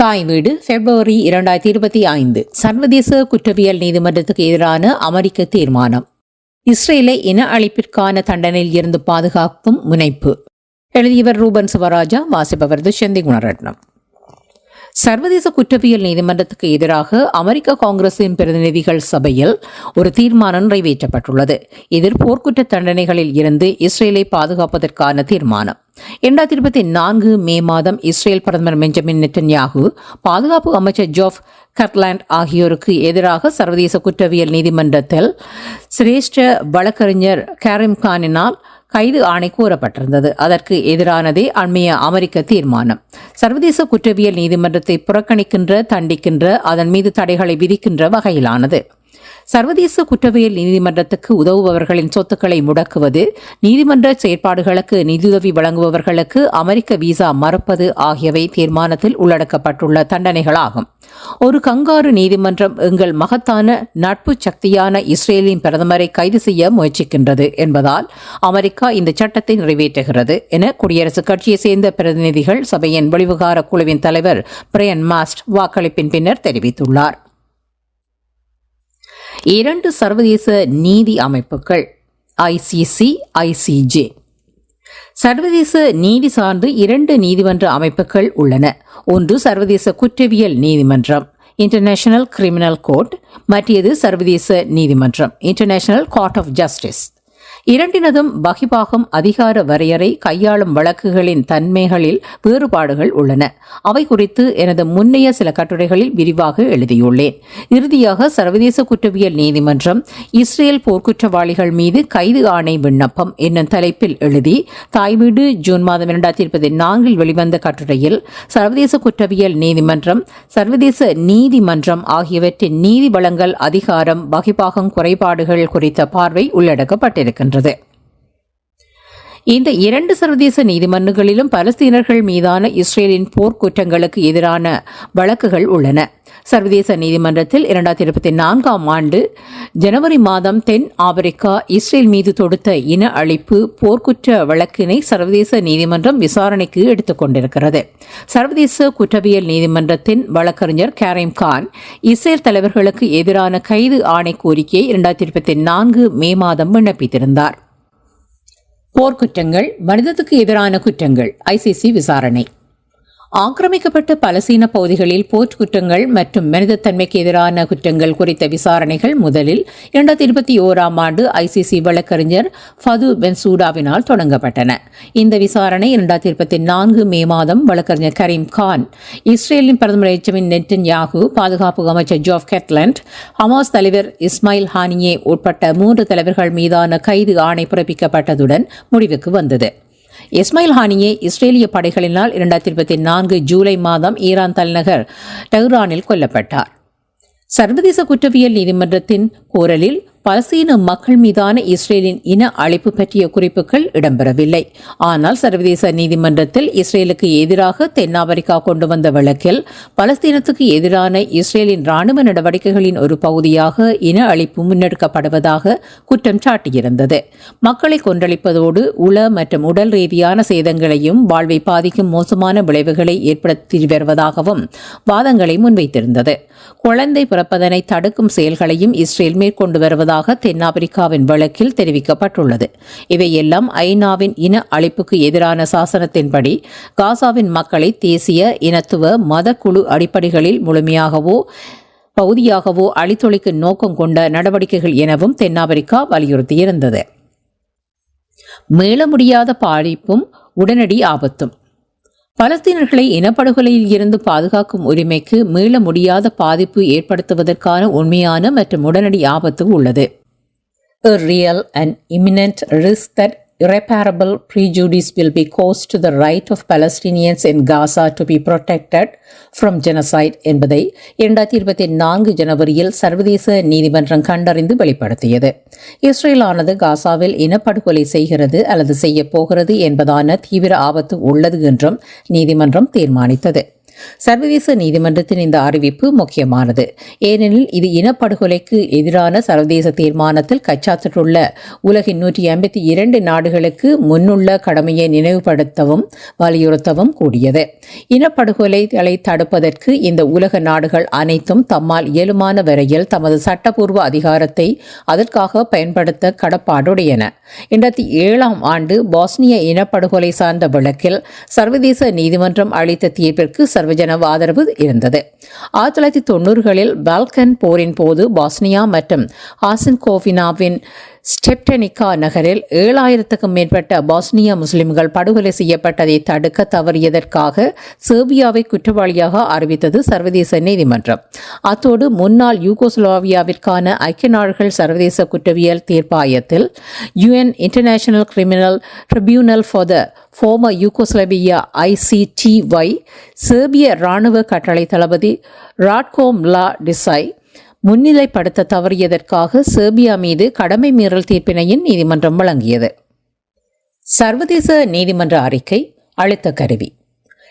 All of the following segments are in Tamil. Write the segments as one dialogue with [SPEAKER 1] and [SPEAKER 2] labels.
[SPEAKER 1] தாய் வீடு பிப்ரவரி இரண்டாயிரத்தி இருபத்தி ஐந்து. சர்வதேச குற்றவியல் நீதிமன்றத்துக்கு எதிரான அமெரிக்க தீர்மானம். இஸ்ரேலை இன அழிப்பிற்கான தண்டனையில் இருந்து பாதுகாக்கும் முனைப்பு. எழுதியவர் ரூபன் சிவராஜா வாசிப்பவர் துஷந்தி குணரட்னம். சர்வதேச குற்றவியல் நீதிமன்றத்துக்கு எதிராக அமெரிக்க காங்கிரசின் பிரதிநிதிகள் சபையில் ஒரு தீர்மானம் நிறைவேற்றப்பட்டுள்ளது. இதில் போர்க்குற்ற தண்டனைகளில் இருந்து இஸ்ரேலை பாதுகாப்பதற்கான தீர்மானம். இரண்டாயிரத்தி இருபத்தி நான்கு மே மாதம் இஸ்ரேல் பிரதமர் பெஞ்சமின் நெட்டன்யாகு பாதுகாப்பு அமைச்சர் ஜோஃப் கட்லாண்ட் ஆகியோருக்கு எதிராக சர்வதேச குற்றவியல் நீதிமன்றத்தில் சிரேஷ்ட வழக்கறிஞர் கேரிம் கானினால் கைது ஆணை கூறப்பட்டிருந்தது. அதற்கு எதிரானதே அண்மைய அமெரிக்க தீர்மானம். சர்வதேச குற்றவியல் நீதிமன்றத்தை புறக்கணிக்கின்ற தண்டிக்கின்ற அதன் மீது தடைகளை விதிக்கின்ற வகையிலானது. சர்வதேச குற்றவியல் நீதிமன்றத்துக்கு உதவுபவர்களின் சொத்துக்களை முடக்குவது நீதிமன்ற செயற்பாடுகளுக்கு நிதியுதவி வழங்குபவர்களுக்கு அமெரிக்க விசா மறுப்பது ஆகியவை தீர்மானத்தில் உள்ளடக்கப்பட்டுள்ள தண்டனைகளாகும். ஒரு கங்காரு நீதிமன்றம் எங்கள் மகத்தான நட்பு சக்தியான இஸ்ரேலின் பிரதமரை கைது செய்ய முயற்சிக்கின்றது என்பதால் அமெரிக்கா இந்த சட்டத்தை நிறைவேற்றுகிறது என குடியரசுக் கட்சியை சேர்ந்த பிரதிநிதிகள் சபையின் வெளிவிகார குழுவின் தலைவர் பிரையன் மாஸ்ட் வாக்களிப்பின் பின்னர் தெரிவித்துள்ளார். இரண்டு சர்வதேச நீதி அமைப்புகள் ஐசிசி ஐசிஜே சர்வதேச நீதி சார்ந்து இரண்டு நீதிமன்ற அமைப்புகள் உள்ளன. ஒன்று சர்வதேச குற்றவியல் நீதிமன்றம் இன்டர்நேஷனல் கிரிமினல் கோர்ட் மற்றது சர்வதேச நீதிமன்றம் இன்டர்நேஷனல் கோர்ட் ஆஃப் ஜஸ்டிஸ் இரண்டினதும் வகிபாகம் அதிகார வரையறை கையாளும் வழக்குகளின் தன்மைகளில் வேறுபாடுகள் உள்ளன. அவை குறித்து எனது முன்னைய சில கட்டுரைகளில் விரிவாக எழுதியுள்ளேன். இறுதியாக சர்வதேச குற்றவியல் நீதிமன்றம் இஸ்ரேல் போர்க்குற்றவாளிகள் மீது கைது ஆணை விண்ணப்பம் என்னும் தலைப்பில் எழுதி தாய்வீடு ஜூன் மாதம் இரண்டாயிரத்தி இருபத்தி நான்கில் வெளிவந்த கட்டுரையில் சர்வதேச குற்றவியல் நீதிமன்றம் சர்வதேச நீதிமன்றம் ஆகியவற்றின் நீதி வழங்கல் அதிகாரம் வகிபாகம் குறைபாடுகள் குறித்த பார்வை உள்ளடக்கப்பட்டிருக்கின்றது இந்த இரண்டு சர்வதேச நீதிமன்றங்களிலும் பலஸ்தீனர்கள் மீதான இஸ்ரேலின் போர்க்குற்றங்களுக்கு எதிரான வழக்குகள் உள்ளன. சர்வதேச நீதிமன்றத்தில் இரண்டாயிரத்தி இருபத்தி நான்காம் ஆண்டு ஜனவரி மாதம் தென் ஆப்பிரிக்கா இஸ்ரேல் மீது தொடுத்த இன அழிப்பு போர்க்குற்ற வழக்கினை சர்வதேச நீதிமன்றம் விசாரணைக்கு எடுத்துக்கொண்டிருக்கிறது சர்வதேச குற்றவியல் நீதிமன்றத்தின் வழக்கறிஞர் கேரிம் கான் இஸ்ரேல் தலைவர்களுக்கு எதிரான கைது ஆணை கோரிக்கையை இரண்டாயிரத்தி இருபத்தி நான்கு மே மாதம் விண்ணப்பித்திருந்தார். போர்க்குற்றங்கள் மனிதத்துக்கு எதிரான குற்றங்கள் ஐசிசி விசாரணை. ஆக்கிரமிக்கப்பட்ட பலசீன பகுதிகளில் போர்ட் குற்றங்கள் மற்றும் மனிதத்தன்மைக்கு எதிரான குற்றங்கள் குறித்த விசாரணைகள் முதலில் இரண்டாயிரத்தி இருபத்தி ஓராம் ஆண்டு ஐசிசி வழக்கறிஞர் ஃபது பென்சூடாவினால் தொடங்கப்பட்டன. இந்த விசாரணை இரண்டாயிரத்தி இருபத்தி நான்கு மே மாதம் வழக்கறிஞர் கரீம் கான் இஸ்ரேலின் பிரதமர் எச்சமின் நெட்டன் யாகு பாதுகாப்பு அமைச்சர் ஜோஃப் கெட்லண்ட் ஹமாஸ் தலைவர் இஸ்மாயில் ஹானியே உட்பட்ட மூன்று தலைவர்கள் மீதான கைது ஆணை பிறப்பிக்கப்பட்டதுடன் முடிவுக்கு வந்தது. இஸ்மாயில் ஹானியை இஸ்ரேலிய படைகளினால் இரண்டாயிரத்தி இருபத்தி நான்கு ஜூலை மாதம் ஈரான் தலைநகர் டெஹ்ரானில் கொல்லப்பட்டார். சர்வதேச குற்றவியல் நீதிமன்றத்தின் கோரலில் பலஸ்தீன மக்கள் மீதான இஸ்ரேலின் இன அழைப்பு பற்றிய குறிப்புகள் இடம்பெறவில்லை. ஆனால் சர்வதேச நீதிமன்றத்தில் இஸ்ரேலுக்கு எதிராக தென்னாப்பிரிக்கா கொண்டு வந்த வழக்கில் பலஸ்தீனத்துக்கு எதிரான இஸ்ரேலின் ராணுவ நடவடிக்கைகளின் ஒரு பகுதியாக இன அழிப்பு முன்னெடுக்கப்படுவதாக குற்றம் சாட்டியிருந்தது. மக்களை கொன்றளிப்பதோடு உள மற்றும் உடல் ரீதியான சேதங்களையும் வாழ்வை பாதிக்கும் மோசமான விளைவுகளை ஏற்படுத்தி வருவதாகவும் வாதங்களை முன்வைத்திருந்தது. குழந்தை பிறப்பதனை தடுக்கும் செயல்களையும் இஸ்ரேல் மேற்கொண்டு வருவதாக தென்னாப்பிரிக்காவின் வழக்கில் தெரிவிக்கப்பட்டுள்ளது. இவையெல்லாம் ஐநாவின் இன அழிப்புக்கு எதிரான சாசனத்தின்படி காசாவின் மக்களை தேசிய இனத்துவ மதக்குழு அடிப்படைகளில் முழுமையாகவோ பகுதியாகவோ அழித்தொழிக்கும் நோக்கம் கொண்ட நடவடிக்கைகள் எனவும் தென்னாப்பிரிக்கா வலியுறுத்தியிருந்தது. மீள முடியாத பாதிப்பும் உடனடி ஆபத்தும். பலஸ்தீனர்களை இனப்படுகொலையில் இருந்து பாதுகாக்கும் உரிமைக்கு மீள முடியாத பாதிப்பு ஏற்படுத்துவதற்கான உண்மையான மற்றும் உடனடி ஆபத்து உள்ளது. A real and imminent risk that irreparable prejudice will be caused to the right of Palestinians in Gaza to be protected from genocide என்பதை இரண்டாயிரத்தி இருபத்தி நான்கு ஜனவரியில் சர்வதேச நீதிமன்றம் கண்டறிந்து வெளிப்படுத்தியது. இஸ்ரேலானது காசாவில் இனப்படுகொலை செய்கிறது அல்லது செய்யப்போகிறது என்பதான தீவிர ஆபத்து உள்ளது என்றும் நீதிமன்றம் தீர்மானித்தது. சர்வதேச நீதிமன்றத்தின் இந்த அறிவிப்பு முக்கியமானது. ஏனெனில் இது இனப்படுகொலைக்கு எதிரான சர்வதேச தீர்மானத்தில் கச்சாத்திட்டுள்ள உலகின் நூற்றி ஐம்பத்தி இரண்டு நாடுகளுக்கு முன்னுள்ள கடமையை நினைவுபடுத்தவும் வலியுறுத்தவும் கூடியது. இனப்படுகொலைகளை தடுப்பதற்கு இந்த உலக நாடுகள் அனைத்தும் தம்மால் இயலுமான வரையில் தமது சட்டப்பூர்வ அதிகாரத்தை அதற்காக பயன்படுத்த கடப்பாடுடையன. இரண்டாயிரத்தி ஏழாம் ஆண்டு பாஸ்னிய இனப்படுகொலை சார்ந்த வழக்கில் சர்வதேச நீதிமன்றம் அளித்த தீர்ப்பிற்கு சர்வ சர்வஜன ஆதரவு இருந்தது. ஆயிரத்தி தொள்ளாயிரத்தி தொண்ணூறுகளில் பால்கன் போரின் போது பாஸ்னியா மற்றும் ஆசன்கோவினாவின் ஸ்டெப்டனிகா நகரில் ஏழாயிரத்துக்கும் மேற்பட்ட பாஸ்னியா முஸ்லிம்கள் படுகொலை செய்யப்பட்டதை தடுக்க தவறியதற்காக சேர்பியாவை குற்றவாளியாக அறிவித்தது சர்வதேச நீதிமன்றம். அத்தோடு முன்னாள் யூகோஸ்லாவியாவிற்கான ஐக்கிய நாடுகள் சர்வதேச குற்றவியல் தீர்ப்பாயத்தில் UN international criminal tribunal for the former Yugoslavia ICTY சேர்பிய இராணுவ கட்டளை தளபதி ராட்கோம் லா டிசை முன்னிலைப்படுத்த தவறியதற்காக சேர்பியா மீது கடமை மீறல் தீர்ப்பினையும் நீதிமன்றம் வழங்கியது. சர்வதேச நீதிமன்ற அறிக்கை அழுத்த கருவி.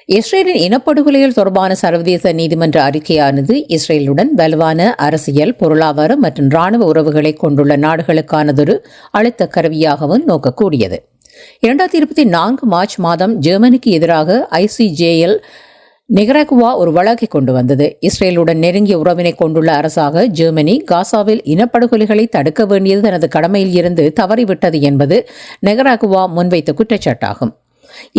[SPEAKER 1] இஸ்ரேலின் இனப்படுகொலைகள் தொடர்பான சர்வதேச நீதிமன்ற அறிக்கையானது இஸ்ரேலுடன் வலுவான அரசியல் பொருளாதார மற்றும் இராணுவ உறவுகளை கொண்டுள்ள நாடுகளுக்கானதொரு அழுத்த கருவியாகவும் நோக்கக்கூடியது. இரண்டாயிரத்தி இருபத்தி நான்கு மார்ச் மாதம் ஜெர்மனிக்கு எதிராக ஐசிஜேஎல் நிகரகுவா ஒரு வழக்கை கொண்டு வந்தது. இஸ்ரேலுடன் நெருங்கிய உறவினை கொண்டுள்ள அரசாக ஜெர்மனி காசாவில் இனப்படுகொலைகளை தடுக்க வேண்டியது தனது கடமையில் இருந்து தவறிவிட்டது என்பது நெகராகுவா முன்வைத்த குற்றச்சாட்டாகும்.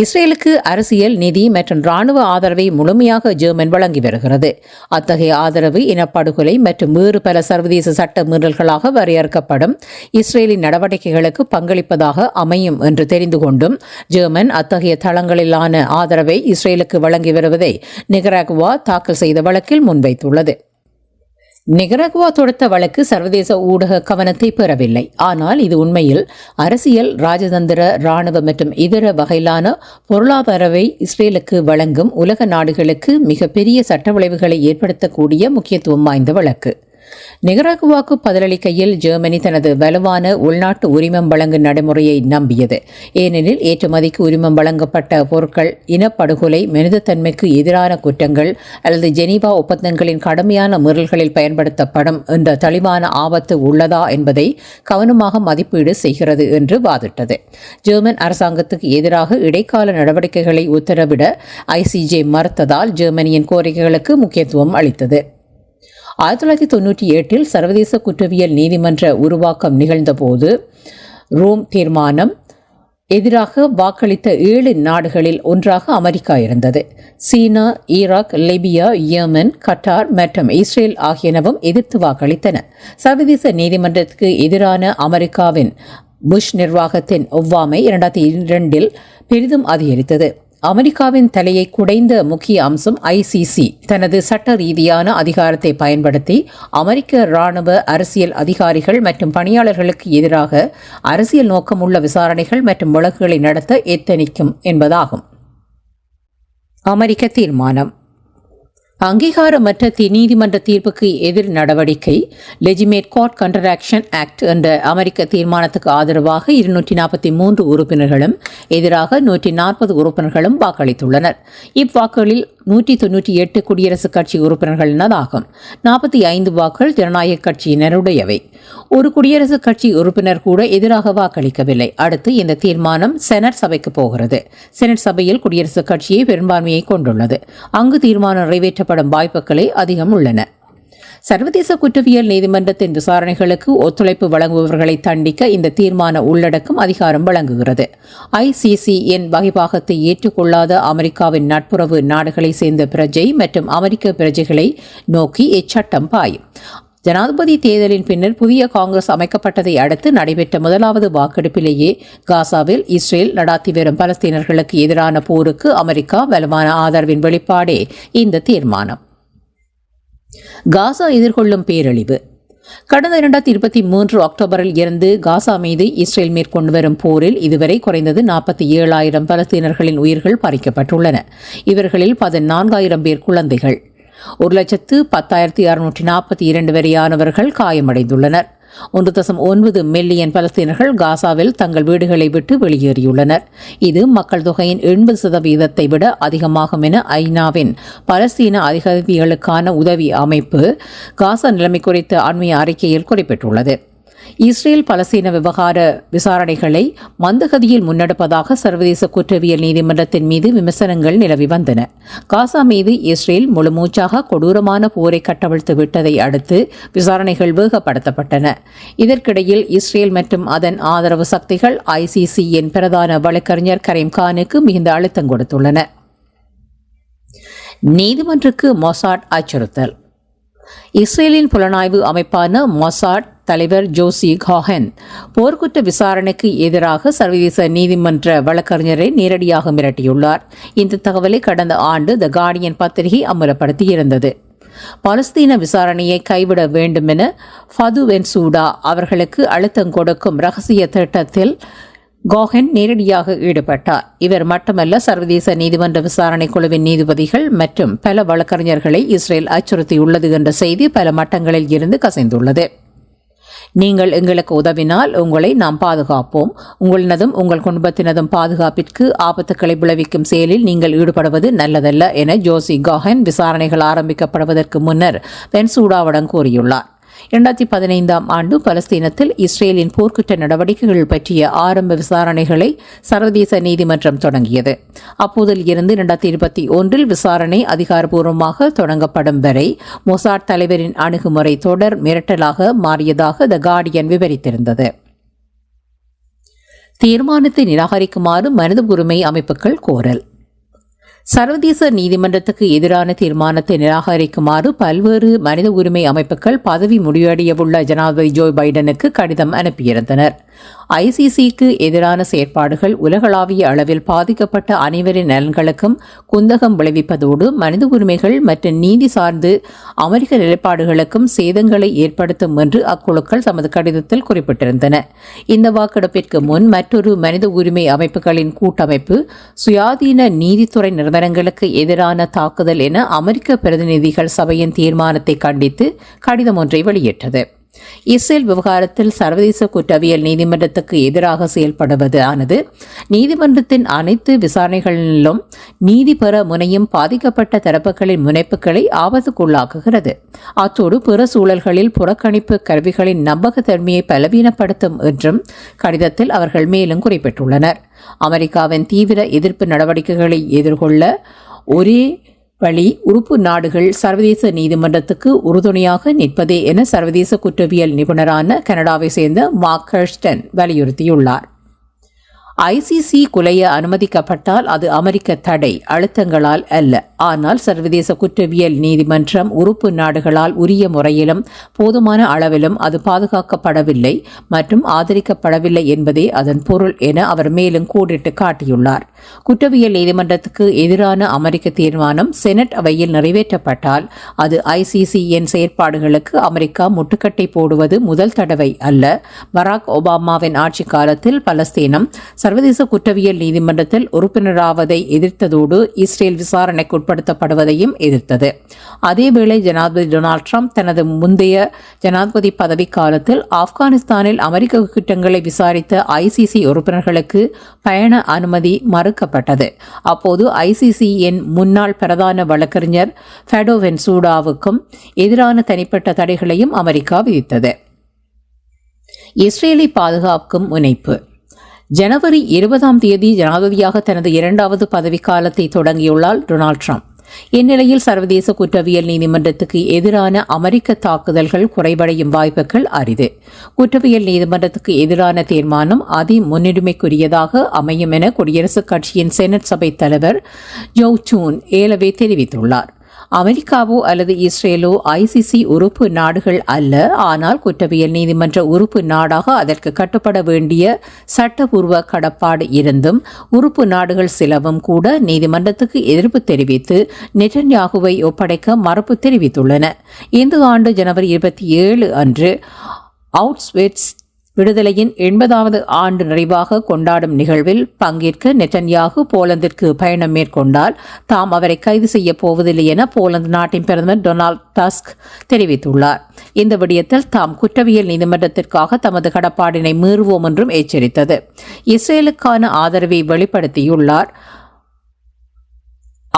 [SPEAKER 1] இஸ்ரேலுக்கு அரசியல் நிதி மற்றும் ராணுவ ஆதரவை முழுமையாக ஜெர்மன் வழங்கி வருகிறது. அத்தகைய ஆதரவு இனப்படுகொலை மற்றும் வேறு பல சர்வதேச சட்ட மீறல்களாக வரையறுக்கப்படும். இஸ்ரேலின் நடவடிக்கைகளுக்கு பங்களிப்பதாக அமையும் என்று தெரிந்து கொண்டும் ஜெர்மன் அத்தகைய தளங்களிலான ஆதரவை இஸ்ரேலுக்கு வழங்கி வருவதை நிகராகுவா தாக்கல் செய்த வழக்கில் முன்வைத்துள்ளது. நிகரகுவா தொடுத்த வழக்கு சர்வதேச ஊடக கவனத்தை பெறவில்லை. ஆனால் இது உண்மையில் அரசியல் ராஜதந்திர இராணுவ மற்றும் இதர வகையிலான பொருளாதாரவை இஸ்ரேலுக்கு வழங்கும் உலக நாடுகளுக்கு மிகப்பெரிய சட்ட விளைவுகளை ஏற்படுத்தக்கூடிய முக்கியத்துவம் வாய்ந்த வழக்கு. நிகராகுவாக்கு பதிலளிக்கையில் ஜெர்மனி தனது வலுவான உள்நாட்டு உரிமம் வழங்கும் நடைமுறையை நம்பியது. ஏனெனில் ஏற்றுமதிக்கு உரிமம் வழங்கப்பட்ட பொருட்கள் இனப்படுகொலை மனிதத்தன்மைக்கு எதிரான குற்றங்கள் அல்லது ஜெனீவா ஒப்பந்தங்களின் கடுமையான மீறல்களில் பயன்படுத்தப்படும் என்ற தெளிவான ஆபத்து உள்ளதா என்பதை கவனமாக மதிப்பீடு செய்கிறது என்று வாதிட்டது. ஜெர்மன் அரசாங்கத்துக்கு எதிராக இடைக்கால நடவடிக்கைகளை உத்தரவிட ஐசிஜே மறுத்ததால் ஜெர்மனியின் கோரிக்கைகளுக்கு முக்கியத்துவம் அளித்தது. ஆயிரத்தி தொள்ளாயிரத்தி தொண்ணூற்றி எட்டில் சர்வதேச குற்றவியல் நீதிமன்ற உருவாக்கம் நிகழ்ந்தபோது ரோம் தீர்மானம் எதிராக வாக்களித்த ஏழு நாடுகளில் ஒன்றாக அமெரிக்கா இருந்தது. China Iraq Libya Yemen Qatar மற்றும் இஸ்ரேல் ஆகியனவும் எதிர்த்து வாக்களித்தன. சர்வதேச நீதிமன்றத்துக்கு எதிரான அமெரிக்காவின் புஷ் நிர்வாகத்தின் ஒவ்வாமை இரண்டாயிரத்தி இரண்டில் பெரிதும் அதிகரித்தது. அமெரிக்காவின் தலையை குடைந்த முக்கிய அம்சம் ஐசிசி தனது சட்ட ரீதியான அதிகாரத்தை பயன்படுத்தி அமெரிக்க இராணுவ அரசியல் அதிகாரிகள் மற்றும் பணியாளர்களுக்கு எதிராக அரசியல் நோக்கமுள்ள விசாரணைகள் மற்றும் வழக்குகளை நடத்த எத்தனிக்கும் என்பதாகும். அமெரிக்க தீர்மானம். அங்கீகாரமற்ற தி நீதிமன்ற தீர்ப்புக்கு எதிர் நடவடிக்கை. லெஜிமேட் கார்ட் கண்டராக்ஷன் ஆக்ட் என்ற அமெரிக்க தீர்மானத்துக்கு ஆதரவாக இருநூற்றி நாற்பத்தி மூன்று உறுப்பினர்களும் எதிராக நூற்றி நாற்பது உறுப்பினர்களும் வாக்களித்துள்ளனர். இவ்வாக்குகளில் நூற்றி தொன்னூற்றி எட்டு குடியரசுக் கட்சி உறுப்பினர்களினதாகும் நாற்பத்தி ஐந்து வாக்குகள் ஜனநாயக கட்சியினருடையவை. ஒரு குடியரசுக் கட்சி உறுப்பினர் கூட எதிராக வாக்களிக்கவில்லை. அடுத்து இந்த தீர்மானம் செனட் சபைக்கு போகிறது. செனட் சபையில் குடியரசுக் கட்சியை பெரும்பான்மையை கொண்டுள்ளது. அங்கு தீர்மானம் நிறைவேற்ற நிறைவேற்றப்படும் வாய்ப்புகளே அதிகம் உள்ளன. சர்வதேச குற்றவியல் நீதிமன்றத்தின் விசாரணைகளுக்கு ஒத்துழைப்பு வழங்குபவர்களை தண்டிக்க இந்த தீர்மான உள்ளடக்கம் அதிகாரம் வழங்குகிறது. ஐசிசிஎன் வகைபாகத்தை ஏற்றுக்கொள்ளாத அமெரிக்காவின் நட்புறவு நாடுகளை சேர்ந்த பிரஜை மற்றும் அமெரிக்க பிரஜைகளை நோக்கி இச்சட்டம் பாயும். ஜனாதிபதி தேர்தலின் பின்னர் புதிய காங்கிரஸ் அமைக்கப்பட்டதை அடுத்து நடைபெற்ற முதலாவது வாக்கெடுப்பிலேயே காசாவில் இஸ்ரேல் நடாத்தி வரும் பலஸ்தீனர்களுக்கு எதிரான போருக்கு அமெரிக்கா வலுவான ஆதரவின் வெளிப்பாடே இந்த தீர்மானம். காசா எதிர்கொள்ளும் பேரழிவு. கடந்த இரண்டாயிரத்தி இருபத்தி மூன்று அக்டோபரில் இருந்து காசா மீது இஸ்ரேல் மேற்கொண்டு வரும் போரில் இதுவரை குறைந்தது நாற்பத்தி ஏழாயிரம் பலஸ்தீனர்களின் உயிர்கள் பறிக்கப்பட்டுள்ளன. இவர்களில் பதினான்காயிரம் பேர் குழந்தைகள். ஒரு லட்சத்து பத்தாயிரத்தி அறுநூற்றி நாற்பத்தி இரண்டு வரையானவர்கள் காயமடைந்துள்ளனர். ஒன்று தசம் ஒன்பது மில்லியன் பலஸ்தீனர்கள் காசாவில் தங்கள் வீடுகளை விட்டு வெளியேறியுள்ளனர். இது மக்கள் தொகையின் எண்பது சதவீதத்தை விட அதிகமாகும் என ஐநாவின் பலஸ்தீன அதிகாரிகளுக்கான உதவி அமைப்பு காசா நிலைமை குறித்த அண்மைய அறிக்கையில் குறிப்பிட்டுள்ளது. இஸ்ரேல் பலஸ்தீன விவகார விசாரணைகளை மந்தகதியில் முன்னெடுப்பதாக சர்வதேச குற்றவியல் நீதிமன்றத்தின் மீது விமர்சனங்கள் நிலவி வந்தன. காசா மீது இஸ்ரேல் முழுமூச்சாக கொடூரமான போரை கட்டவிழ்த்து விட்டதை அடுத்து விசாரணைகள் வேகப்படுத்தப்பட்டன. இதற்கிடையில் இஸ்ரேல் மற்றும் அதன் ஆதரவு சக்திகள் ஐசிசியின் பிரதான வழக்கறிஞர் கரீம் கானுக்கு மிகுந்த அழுத்தம் கொடுத்துள்ளன. நீதிமன்றுக்கு மொசாட் அச்சுறுத்தல். இஸ்ரேலின் புலனாய்வு அமைப்பான மொசாட் தலைவர் ஜோசி காஹன் போர்க்குற்ற விசாரணைக்கு எதிராக சர்வதேச நீதிமன்ற வழக்கறிஞரை நேரடியாக மிரட்டியுள்ளார். இந்த தகவலை கடந்த ஆண்டு த கார்டியன் பத்திரிகை அமலப்படுத்தியிருந்தது. பாலஸ்தீன விசாரணையை கைவிட வேண்டும் என ஃபது வென்சூடா அவர்களுக்கு அழுத்தம் கொடுக்கும் ரகசிய திட்டத்தில் கோஹன் நேரடியாக ஈடுபட்டார். இவர் மட்டுமல்ல சர்வதேச நீதிமன்ற விசாரணை குழுவின் நீதிபதிகள் மற்றும் பல வழக்கறிஞர்களை இஸ்ரேல் அச்சுறுத்தியுள்ளது என்ற செய்தி பல மட்டங்களில் இருந்து கசைந்துள்ளது. நீங்கள் எங்களுக்கு உதவினால் உங்களை நாம் பாதுகாப்போம். உங்களினதும் உங்கள் குடும்பத்தினதும் பாதுகாப்பிற்கு ஆபத்துக்களை விளைவிக்கும் செயலில் நீங்கள் ஈடுபடுவது நல்லதல்ல என ஜோசி காஹன் விசாரணைகள் ஆரம்பிக்கப்படுவதற்கு முன்னர் பென்சூடாவிடம் கூறியுள்ளார். இரண்டாயிரத்தி பதினைந்தாம் ஆண்டு பலஸ்தீனத்தில் இஸ்ரேலின் போர்க்குற்ற நடவடிக்கைகள் பற்றிய ஆரம்ப விசாரணைகளை சர்வதேச நீதிமன்றம் தொடங்கியது. அப்போதில் இருந்து இரண்டாயிரத்தி இருபத்தி ஒன்றில் விசாரணை அதிகாரப்பூர்வமாக தொடங்கப்படும் வரை மொசாட் தலைவரின் அணுகுமுறை தொடர் மிரட்டலாக மாறியதாக த கார்டியன் விவரித்திருந்தது. தீர்மானத்தை நிராகரிக்குமாறு மனித உரிமை அமைப்புகள் கோரல். சர்வதேச நீதிமன்றத்துக்கு எதிரான தீர்மானத்தை நிராகரிக்குமாறு பல்வேறு மனித உரிமை அமைப்புகள் பதவி முடிவடையவுள்ள ஜனாதிபதி ஜோ பைடனுக்கு கடிதம் அனுப்பியிருந்தனர். ஐசிசிக்கு எதிரான செயற்பாடுகள் உலகளாவிய அளவில் பாதிக்கப்பட்ட அனைவரின் நலன்களுக்கும் குந்தகம் விளைவிப்பதோடு மனித உரிமைகள் மற்றும் நீதி சார்ந்து அமெரிக்க நிலைப்பாடுகளுக்கும் சேதங்களை ஏற்படுத்தும் என்று அக்குழுக்கள் தமது கடிதத்தில் குறிப்பிட்டிருந்தன. இந்த வாக்கெடுப்பிற்கு முன் மற்றொரு மனித உரிமை அமைப்புகளின் கூட்டமைப்பு சுயாதீன நீதித்துறை நிறுவனங்களுக்கு எதிரான தாக்குதல் என அமெரிக்க பிரதிநிதிகள் சபையின் தீர்மானத்தை கண்டித்து கடிதம் ஒன்றை வெளியிட்டது. இஸ்ரேல் விவகாரத்தில் சர்வதேச குற்றவியல் நீதிமன்றத்துக்கு எதிராக செயல்படுவது ஆனது நீதிமன்றத்தின் அனைத்து விசாரணைகளிலும் நீதி பெற முனையும் பாதிக்கப்பட்ட தரப்புகளின் முனைப்புகளை ஆபத்துக்குள்ளாக்குகிறது. அத்தோடு பிற சூழல்களில் புறக்கணிப்பு கருவிகளின் நம்பகத்தன்மையை பலவீனப்படுத்தும் என்றும் கடிதத்தில் அவர்கள் மேலும் குறிப்பிட்டுள்ளனர். அமெரிக்காவின் தீவிர எதிர்ப்பு நடவடிக்கைகளை எதிர்கொள்ள ஒரே வழி உறுப்பு நாடுகள் சர்வதேச நீதிமன்றத்துக்கு உறுதுணையாக நிற்பதே என சர்வதேச குற்றவியல் நிபுணரான கனடாவை சேர்ந்த மார்க் ஹர்ஸ்டன் வலியுறுத்தியுள்ளார். ஐசிசி குலைய அனுமதிக்கப்பட்டால் அது அமெரிக்க தடை. அழுத்தங்களால் அல்ல. ஆனால் சர்வதேச குற்றவியல் நீதிமன்றம் உறுப்பு நாடுகளால் உரிய முறையிலும் போதுமான அளவிலும் அது பாதுகாக்கப்படவில்லை மற்றும் ஆதரிக்கப்படவில்லை என்பதே அதன் பொருள் என அவர் மேலும் கோடிட்டு காட்டியுள்ளார். குற்றவியல் நீதிமன்றத்துக்கு எதிரான அமெரிக்க தீர்மானம் செனட் அவையில் நிறைவேற்றப்பட்டால் அது ஐசிசியின் செயற்பாடுகளுக்கு அமெரிக்கா முட்டுக்கட்டை போடுவது முதல் தடவை அல்ல. பராக் ஒபாமாவின் ஆட்சி காலத்தில் பலஸ்தீனம் சர்வதேச குற்றவியல் நீதிமன்றத்தில் உறுப்பினராவதை எதிர்த்ததோடு இஸ்ரேல் விசாரணைக்கு உட்படுத்தப்படுவதையும் எதிர்த்தது. அதேவேளை ஜனாதிபதி டொனால்ட் ட்ரம்ப் தனது முந்தைய ஜனாதிபதி பதவி காலத்தில் ஆப்கானிஸ்தானில் அமெரிக்க குற்றங்களை விசாரித்த ஐசிசி உறுப்பினர்களுக்கு பயண அனுமதி மறுக்கப்பட்டது. அப்போது ஐசிசியின் முன்னாள் பிரதான வழக்கறிஞர் ஃபெடோ வென்சூடாவுக்கும் எதிரான தனிப்பட்ட தடைகளையும் அமெரிக்கா விதித்தது. இஸ்ரேலை பாதுகாக்கும் முனைப்பு. ஜனவரி இருபதாம் தேதி ஜனாதிபதியாக தனது இரண்டாவது பதவிக்காலத்தை தொடங்கியுள்ளார் டொனால்ட் ட்ரம்ப். இந்நிலையில் சர்வதேச குற்றவியல் நீதிமன்றத்துக்கு எதிரான அமெரிக்க தாக்குதல்கள் குறைவடையும் வாய்ப்புகள் அரிது. குற்றவியல் நீதிமன்றத்துக்கு எதிரான தீர்மானம் அதி முன்னுரிமைக்குரியதாக அமையும் என குடியரசுக் கட்சியின் செனட் சபை தலைவர் ஜோ சூன் ஏலவே தெரிவித்துள்ளார். அமெரிக்காவோ அல்லது இஸ்ரேலோ ஐசிசி உறுப்பு நாடுகள் அல்ல. ஆனால் குற்றவியல் நீதிமன்ற உறுப்பு நாடாக அதற்கு கட்டுப்பட வேண்டிய சட்டபூர்வ கடப்பாடு இருந்தும் உறுப்பு நாடுகள் சிலவும் கூட நீதிமன்றத்துக்கு எதிர்ப்பு தெரிவித்து நெட்டன்யாகுவை ஒப்படைக்க மறுப்பு தெரிவித்துள்ளன. இந்த ஆண்டு ஜனவரி இருபத்தி ஏழு அன்று அவுட்ஸ்வெட்ஸ் விடுதலையின் எண்பதாவது ஆண்டு நிறைவாக கொண்டாடும் நிகழ்வில் பங்கேற்க நெட்டன்யாகு போலந்திற்கு பயணம் மேற்கொண்டால் தாம் அவரை கைது செய்யப் போவதில்லை என போலந்து நாட்டின் பிரதமர் டொனால்ட் டஸ்க் தெரிவித்துள்ளார். இந்த விடயத்தில் தாம் குற்றவியல் நீதிமன்றத்திற்காக தமது கடப்பாடினை மீறுவோம் என்றும் எச்சரித்தது. இஸ்ரேலுக்கான ஆதரவை வெளிப்படுத்தியுள்ளார்.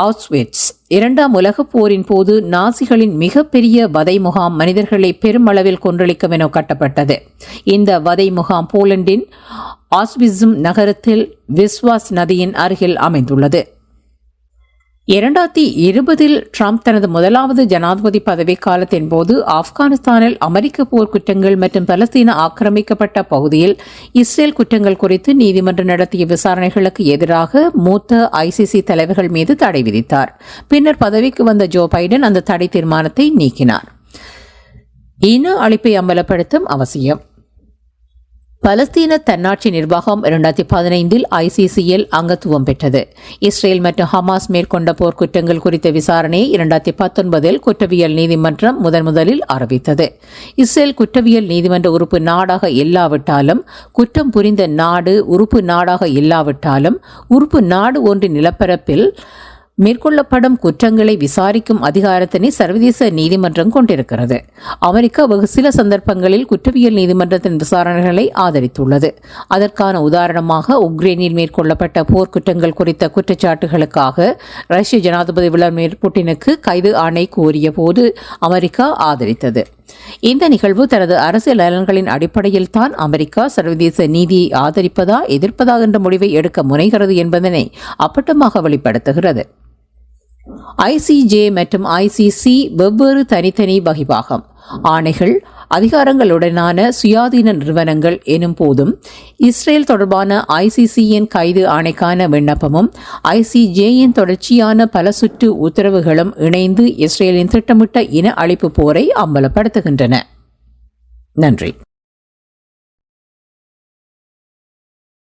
[SPEAKER 1] ஆஸ்விட்ஸ். இரண்டாம் உலகப் போரின் போது நாசிகளின் மிகப்பெரிய வதை முகாம் மனிதர்களை பெருமளவில் கொன்றளிக்கும் என கட்டப்பட்டது. இந்த வதை முகாம் போலண்டின் ஆஸ்விஸும் நகரத்தில் விஸ்வாஸ் நதியின் அருகில் அமைந்துள்ளது. இரண்டாயிரத்தி இருபதில் ட்ரம்ப் தனது முதலாவது ஜனாதிபதி பதவி காலத்தின் போது ஆப்கானிஸ்தானில் அமெரிக்க போர் குற்றங்கள் மற்றும் பலஸ்தீன ஆக்கிரமிக்கப்பட்ட பகுதியில் இஸ்ரேல் குற்றங்கள் குறித்து நீதிமன்றம் நடத்திய விசாரணைகளுக்கு எதிராக மூத்த ஐசிசி தலைவர்கள் மீது தடை விதித்தார். பின்னர் பதவிக்கு வந்த ஜோ பைடன் அந்த தடை தீர்மானத்தை நீக்கினார். இன அழிப்பை அமலப்படுத்தும் அவசியம். பலஸ்தீன தன்னாட்சி நிர்வாகம் இரண்டாயிரத்தி பதினைந்தில் ஐசிசியில் அங்கத்துவம் பெற்றது. இஸ்ரேல் மற்றும் ஹமாஸ் மேற்கொண்ட போர்க்குற்றங்கள் குறித்த விசாரணையை இரண்டாயிரத்தி பத்தொன்பதில் குற்றவியல் நீதிமன்றம் முதன் முதலில் அறிவித்தது. இஸ்ரேல் குற்றவியல் நீதிமன்ற உறுப்பு நாடாக இல்லாவிட்டாலும் குற்றம் புரிந்த நாடு உறுப்பு நாடாக இல்லாவிட்டாலும் உறுப்பு நாடு ஒன்றின் நிலப்பரப்பில் மேற்கொள்ளப்படும் குற்றங்களை விசாரிக்கும் அதிகாரத்தினை சர்வதேச நீதிமன்றம் கொண்டிருக்கிறது. அமெரிக்கா வெகு சில சந்தர்ப்பங்களில் குற்றவியல் நீதிமன்றத்தின் விசாரணைகளை ஆதரித்துள்ளது. அதற்கான உதாரணமாக உக்ரைனில் மேற்கொள்ளப்பட்ட போர்க்குற்றங்கள் குறித்த குற்றச்சாட்டுகளுக்காக ரஷ்ய ஜனாதிபதி விளாடிமிர் புட்டினுக்கு கைது ஆணை கோரிய போது அமெரிக்கா ஆதரித்தது. இந்த நிகழ்வு தனது அரசியல் நலன்களின் அடிப்படையில் தான் அமெரிக்கா சர்வதேச நீதியை ஆதரிப்பதா எதிர்ப்பதா என்ற முடிவை எடுக்க முனைகிறது என்பதனை அப்பட்டமாக வெளிப்படுத்துகிறது. ஐசிஜே மற்றும் ஐசிசி வெவ்வேறு தனித்தனி வகிபாகம் ஆணைகள் அதிகாரங்களுடனான சுயாதீன நிறுவனங்கள் எனும் போதும் இஸ்ரேல் தொடர்பான ஐசிசியின் கைது ஆணைக்கான விண்ணப்பமும் ஐசிஜேயின் தொடர்ச்சியான பல சுற்று உத்தரவுகளும் இணைந்து இஸ்ரேலின் திட்டமிட்ட இன அழிப்பு போரை அம்பலப்படுத்துகின்றன. நன்றி.